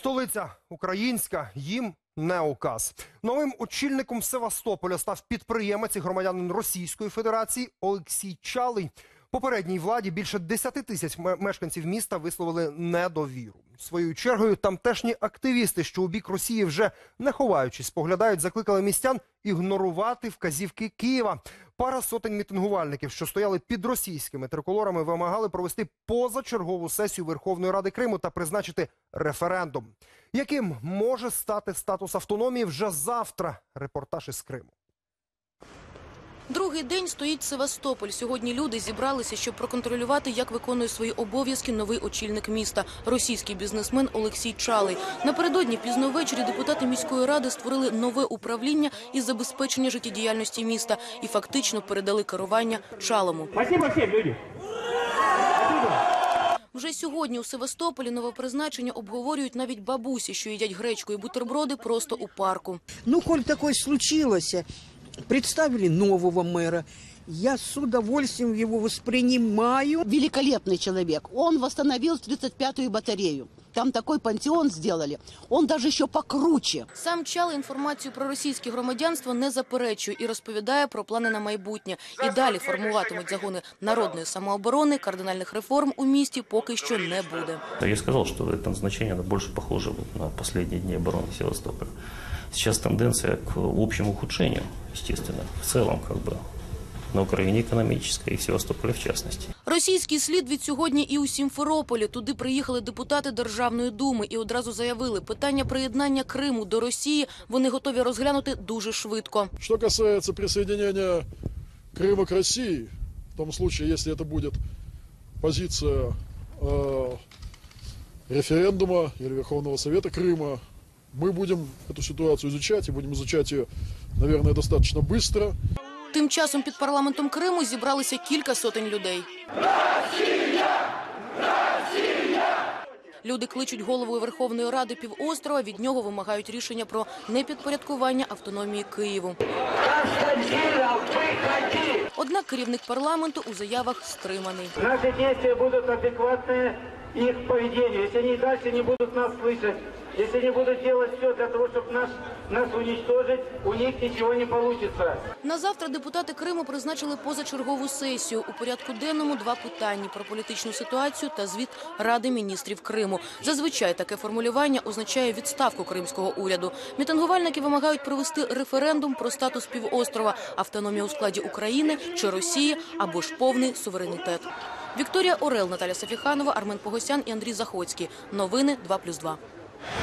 Столиця українська, їм не указ. Новим очільником Севастополя став підприємець і громадянин Російської Федерації Олексій Чалий. Попередній владі більше 10 тисяч мешканців міста висловили недовіру. Своєю чергою тамтешні активісти, що у бік Росії вже не ховаючись, споглядають, закликали містян ігнорувати вказівки Києва. Пара сотень мітингувальників, що стояли під російськими триколорами, вимагали провести позачергову сесію Верховної Ради Криму та призначити референдум. Яким може стати статус автономії вже завтра? Репортаж із Криму. Другий день стоїть Севастополь. Сьогодні люди зібралися, щоб проконтролювати, як виконує свої обов'язки новий очільник міста – російський бізнесмен Олексій Чалий. Напередодні пізно ввечері депутати міської ради створили нове управління із забезпечення життєдіяльності міста і фактично передали керування Чалому. Спасибо всем, люди. Вже сьогодні у Севастополі новопризначення обговорюють навіть бабусі, що їдять гречку і бутерброди просто у парку. Ну, коль такое случилось, представили нового мэра. Я с удовольствием его воспринимаю. великолепный человек. Он восстановил 35-ю батарею. Там такой пантеон сделали. Он даже еще покруче. Сам Чалий інформацію про російське громадянство не заперечує і розповідає про плани на майбутнє. І далі формуватимуть загони народної самооборони, кардинальних реформ у місті поки що не буде. Я и сказал, что это назначение оно больше похоже вот на последние дни обороны Севастополя. Сейчас тенденция к общему ухудшению, естественно, в целом как бы на Украине экономической и в Севастополе в частности. Російський слід від сьогодні і у Сімферополі. Туди приїхали депутати Державної думи і одразу заявили, питання приєднання Криму до Росії вони готові розглянути дуже швидко. Что касается присоединения Крыма к России, в том случае, если это будет позиция э, референдума или Верховного Совета Крыма, мы будем эту ситуацию изучать и будем изучать ее, наверное, достаточно быстро. Тим часом під парламентом Криму зібралися кілька сотень людей. Люди кличуть голову Верховної Ради півострова. Від нього вимагають рішення про непідпорядкування автономії Києву. Однак керівник парламенту у заявах стриманий. Наши действия будут адекватны их поведению. Если они и дальше не будут нас слышать, если они будут делать все для того, чтобы нас, нас уничтожить, у них ничего не получится. На завтра депутати Криму призначили позачергову сесію. У порядку денному два питання про політичну ситуацію та звіт Ради міністрів Криму. Зазвичай таке формулювання означає відставку кримського уряду. Мітингувальники вимагають провести референдум про статус півострова, автономію у складі України чи Росії або ж повний суверенітет. Вікторія Орел, Наталя Сафіханова, Армен Погосян і Андрій Захоцький. Новини 2+,2.